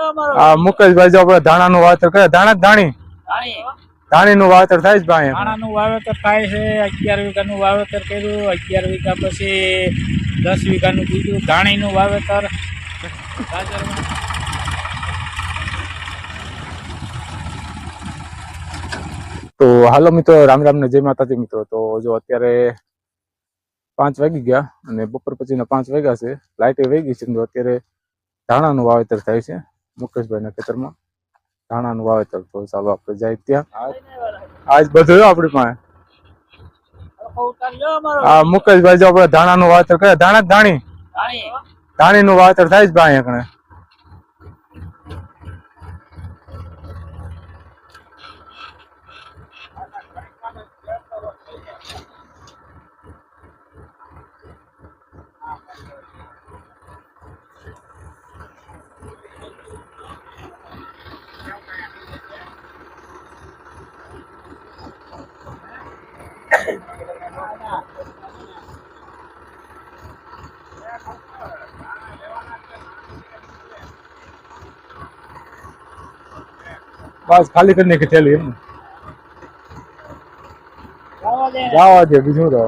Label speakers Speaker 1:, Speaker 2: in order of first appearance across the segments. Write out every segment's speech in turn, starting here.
Speaker 1: આ મુકેશભાઈ જો આપણે ધાણાનું વાવેતર કરે ધાણા ધાણી? ધાણી. ધાણીનું વાવેતર થાય છે ભાઈ
Speaker 2: ધાણાનું વાવેતર થાય છે અગિયાર વીઘાનું વાવેતર કર્યું અગિયાર વીઘા પછી દસ વીઘાનું બીજું ધાણીનું વાવેતર.
Speaker 1: તો હાલો મિત્રો રામ રામ ને જય માતાજી મિત્રો. તો જો અત્યારે પાંચ વાગી ગયા અને બપોર પછીના પાંચ વાગ્યા છે. લાઇટ વહી ગઈ છે તો અત્યારે ધાણાનું વાવેતર થાય છે. મુકેશભાઈના ખેતરમાં ધાણાનું વાવેતર તો ચાલો આપણે જાય ત્યાં. આજ બધું આપણી પાસે? આ મુકેશભાઈ જો આપણે ધાણાનું વાવેતર કરે ધાણા જ ધાણી? ધાણીનું વાવેતર થાય જ ભાઈ એકણે બસ ખાલી કરી કે થેલી એમ. જવા દે બીજું તો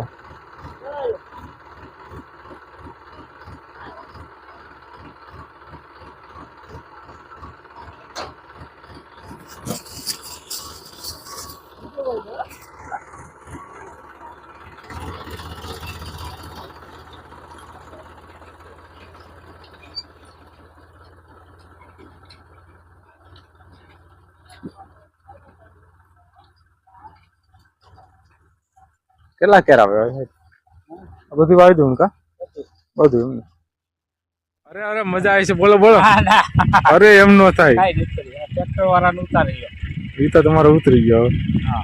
Speaker 1: કેટલા કેર આવે બધું વાવી દઉં કા? બધું અરે અરે મજા આવી છે. બોલો બોલો. અરે એમ નો થાય.
Speaker 2: ટ્રેક્ટર વાળાનું ઉતારી ગયો
Speaker 1: એ તો તમારો ઉતરી ગયો.
Speaker 2: હા.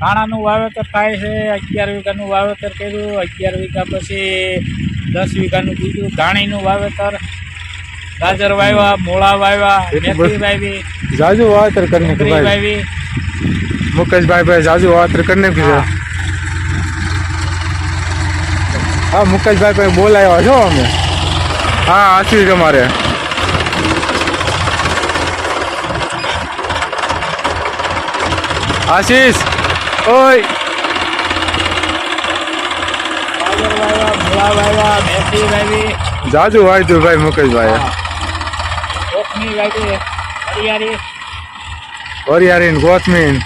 Speaker 2: ધાણાનું વાવેતર થાય છે અગિયાર વીઘાનું વાવેતર કર્યું અગિયાર વીઘા પછી દસ વીઘાનું બીજું ધાણીનું વાવેતર ગાજર વાવ્યા મૂળા વાવ્યા મેથી વાવી
Speaker 1: જાજુ વાવેતર કરીને
Speaker 2: વાવી.
Speaker 1: મુકેશભાઈ ભાઈ જાજુ વાવેતર કરીને નાખ્યું છે હા, મુકેશભાઈ ભાઈ બોલાવ્યા છો અમે? હા આશીષ તમારે આશીષ, ઓય. જાજુ વાવ્યું ભાઈ મુકેશભાઈ
Speaker 2: કોથમી વાવી હરિયાળી
Speaker 1: વરિયાળી કોથમીર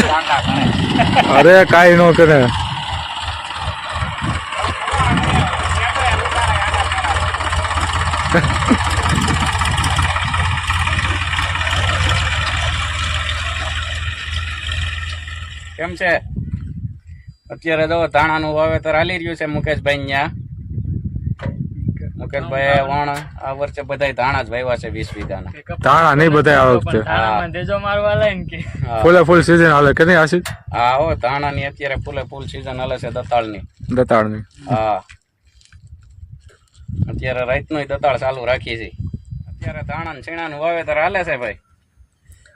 Speaker 2: કાંડા ઘણે
Speaker 1: અરે, કાઈ નો કરે.
Speaker 3: કેમ છે? અત્યારે તો ધાણાનું વાવેતર હાલી રહ્યું છે મુકેશભાઈ ન્યા. મુકેશભાઈ વણ આ વર્ષે બધાય ધાણા જ વાવ્યા છે વીસ વીઘાના.
Speaker 1: ધાણા નહીં બધા આ વખતે
Speaker 2: દેજો મારવા લઈને કે.
Speaker 1: ફૂલે ફૂલ સીઝન હાલે કે નહીં
Speaker 3: હા હો ધાણાની અત્યારે ફૂલે ફૂલ સિઝન હાલે છે દતાળની.
Speaker 1: દતાળની.
Speaker 3: હા. અત્યારે રાતનું દતાળ ચાલુ રાખીએ છીએ અત્યારે ધાણા ને છીણાનું વાવેતર હાલે છે ભાઈ.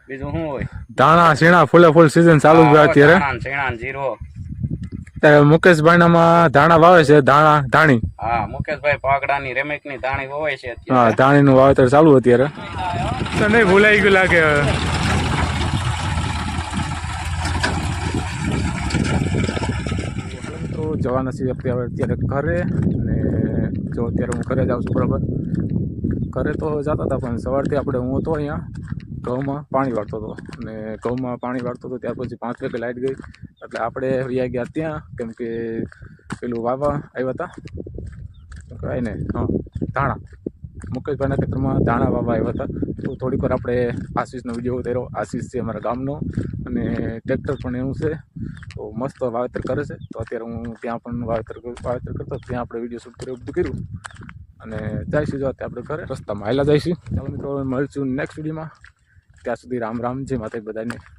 Speaker 3: બીજું શું હોય?
Speaker 1: ધાણા શેણા ફૂલે ફૂલ સીઝન ચાલુ
Speaker 3: હો,
Speaker 1: અત્યારે.
Speaker 3: શેણા છીણા જીરો.
Speaker 1: મુકેશભાઈ નામાં ધાણા વાવે છે ધાણા ધાણી.
Speaker 3: હા મુકેશભાઈ પાગડાની રેમેકની ધાણી વવાય છે
Speaker 1: હા વાવેતર ચાલુ અત્યારે. તો નહીં ભૂલાઈ ગયું લાગે હવે. તો જવાના છીએ આપણે હવે અત્યારે ઘરે. જો અત્યારે હું ઘરે જાઉં છું, બરાબર? ઘરે તો જતા હતા, પણ સવારથી આપણે હું હતો અહીંયા, ઘઉંમાં પાણી વાળતો હતો. અને ઘઉંમાં પાણી વાળતો હતો, ત્યાર પછી પાંચ વાગે લાઇટ ગઈ. એટલે આપણે વ્યા ગયા ત્યાં, કેમ કે પેલું વાવા આવ્યા હતા. કહેવાય ને હા, ધાણા. મુકેશભાઈના ખેતરમાં ધાણા વાવવા આવ્યા હતા. તો થોડીક વાર આપણે આશીષનો વીડિયો ઉતાર્યો. આશીષ છે અમારા ગામનો અને ટ્રેક્ટર પણ એનું છે. તો મસ્ત વાવેતર કરે છે. તો અત્યારે હું ત્યાં પણ વાવેતર વાવેતર કરતો. ત્યાં આપણે વીડિયો શૂટ કર્યો, બધું કર્યું. અને જઈશું જો આપણે ઘરે. રસ્તામાં આવેલા જઈશું. મિત્રો, મળશું નેક્સ્ટ વિડીયોમાં. ત્યાં સુધી રામ રામ. જે માતા બધાને.